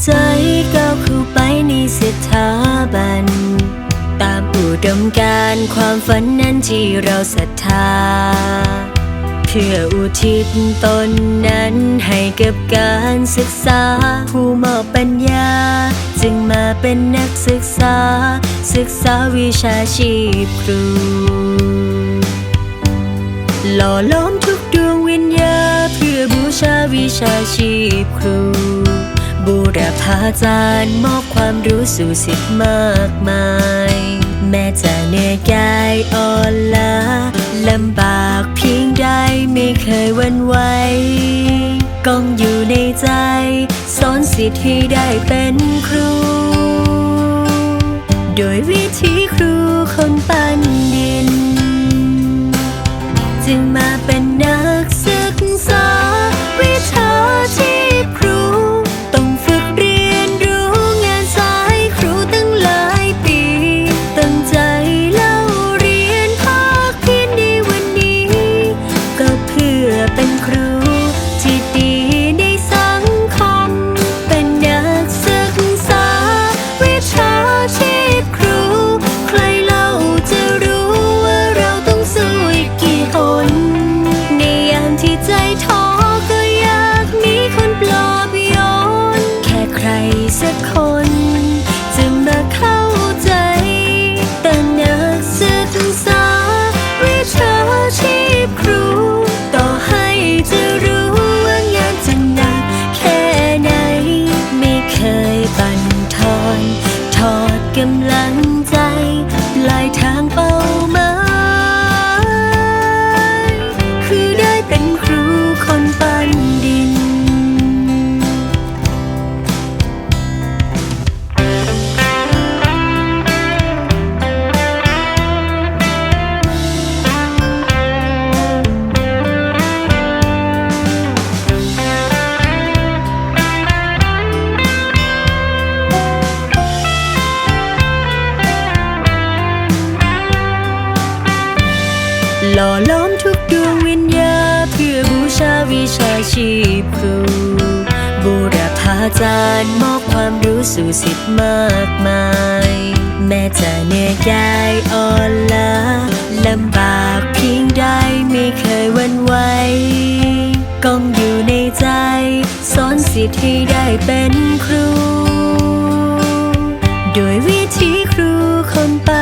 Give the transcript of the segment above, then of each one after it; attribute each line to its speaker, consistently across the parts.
Speaker 1: ใจก้าวเข้าไปในสถาบัน ตามอุดมการความฝันนั้นที่เราศรัทธา เพื่ออุทิศตนนั้นให้กับการศึกษา ผู้มอบปัญญา จึงมาเป็นนักศึกษา ศึกษาวิชาชีพครู หล่อล้อมทุกดวงวิญญาเพื่อบูชาวิชาชีพครู บูรพาจารย์มอบความรู้สู่สิทธิ์มากมาย แม้จะเหนื่อยกายอ่อนล้าลำบากเพียงใดไม่เคยหวันไหวกองอยู่ในใจ สอนสิทธิ์ให้ได้เป็นครู โดยวิธีครูคนปั้นดิน จึงมา หล่อล้อมทุกดวงวิญญาเพื่อบูชาวิชาชีพครู บูรพาจารย์มอบความรู้สู่สิทธิ์มากมาย แม้จะเหนื่อยกายอ่อนล้าลำบากเพียงใดไม่เคยหวันไหวกองอยู่ในใจ สอนสิทธิ์ให้ได้เป็นครู โดยวิธีครูคนปั้น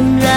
Speaker 1: บั่น